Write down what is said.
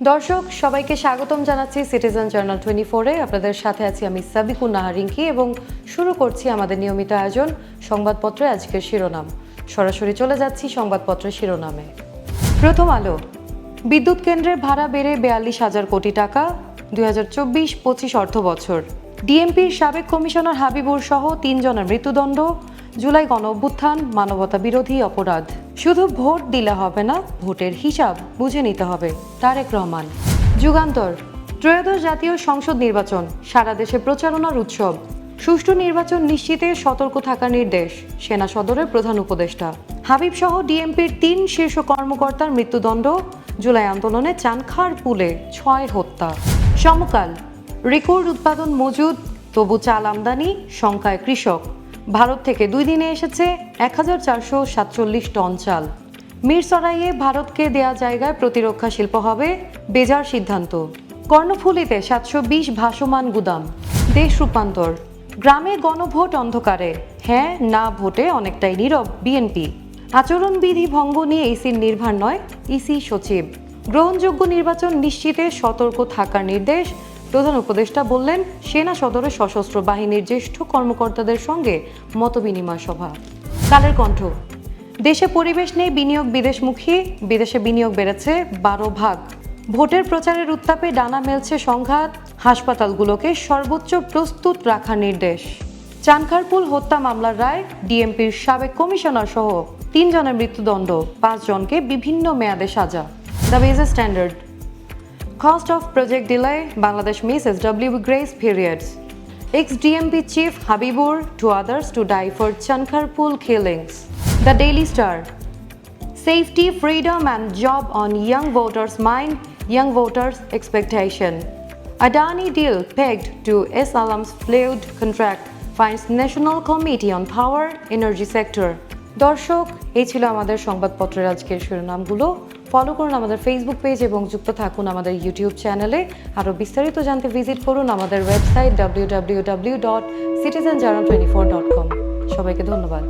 দর্শক, সবাইকে স্বাগতম জানাচ্ছি সিটিজেন জার্নাল টোয়েন্টি ফোরে আপনাদের সাথে আছি আমি সাবিকুন নাহারিঙ্কি এবং শুরু করছি আমাদের নিয়মিত আয়োজন সংবাদপত্রে আজকের শিরোনাম। সরাসরি চলে যাচ্ছি সংবাদপত্রের শিরোনামে। প্রথম আলো, বিদ্যুৎ কেন্দ্রের ভাড়া বেড়ে বিয়াল্লিশ হাজার কোটি টাকা, দুই হাজার চব্বিশ পঁচিশ অর্থ বছর ডিএমপির সাবেক কমিশনার হাবিবুর সহ তিনজনের মৃত্যুদণ্ড জুলাই গণ অভ্যুত্থান, মানবতা বিরোধী অপরাধ। শুধু ভোট দিলে হবে না, ভোটের হিসাব বুঝে নিতে হবে, তারেক রহমান। যুগান্তর। ত্রয়োদশ জাতীয় সংসদ নির্বাচন, সারা দেশে প্রচারণার উৎসব। সুষ্ঠু নির্বাচন নিশ্চিতে সতর্ক থাকার নির্দেশ, সেনা সদরের প্রধান উপদেষ্টা। হাবিব সহ ডিএমপির তিন শীর্ষ কর্মকর্তার মৃত্যুদণ্ড, জুলাই আন্দোলনে চানখার পুলে ছয় হত্যা। সমকাল। রেকর্ড উৎপাদন মজুদ, তবু চাল আমদানি, শঙ্কায় কৃষক। ভারত থেকে দুই দিনে এসেছে এক হাজার চারশো সাতচল্লিশ টন চাল। মিরসরাইয়ে ভারতকে দেয়া জায়গায় প্রতিরক্ষা শিল্প হবে বেজার সিদ্ধান্ত। কর্ণফুলিতে সাতশো বিশ ভাসমান গুদাম। দেশ রূপান্তর। গ্রামে গণভোট অন্ধকারে। হ্যাঁ না ভোটে অনেকটাই নীরব বিএনপি। আচরণবিধি ভঙ্গ নিয়ে ইসির নির্ভর নয় ইসি সচিব। গ্রহণযোগ্য নির্বাচন নিশ্চিতে সতর্ক থাকার নির্দেশ প্রধান উপদেষ্টা বললেন, সেনা সদরে সশস্ত্র বাহিনীর জ্যেষ্ঠ কর্মকর্তাদের সঙ্গে মতবিনিময় সভা। কালের কণ্ঠ, দেশে পরিবেশ নেই বিনিয়োগ বিদেশমুখী, বিদেশে বিনিয়োগ বেড়েছে বারো ভাগ। ভোটের প্রচারের উত্তাপে ডানা মেলছে সংঘাত, হাসপাতালগুলোকে সর্বোচ্চ প্রস্তুত রাখার নির্দেশ। চানখারপুল হত্যা মামলার রায়, ডিএমপির সাবেক কমিশনার সহ তিনজনের মৃত্যুদণ্ড, পাঁচজনকে বিভিন্ন মেয়াদে সাজা। The base standard Cost of project delay Bangladesh misses W grace periods. Ex-DMP chief Habibur to others to die for Chankarpul killings. The Daily Star. Safety, freedom and job on young voters' mind, young voters' expectation. Adani deal pegged to S. Alam's flawed contract finds National Committee on Power Energy Sector. দর্শক এই ছিল আমাদের সংবাদপত্রের আজকের শিরোনামগুলো follow করুন আমাদের Facebook page এবং যুক্ত থাকুন আমাদের ইউটিউব চ্যানেলে আরও বিস্তারিত জানতে ভিজিট করুন আমাদের website W W W dot citizen journal twenty four dot com সবাইকে ধন্যবাদ।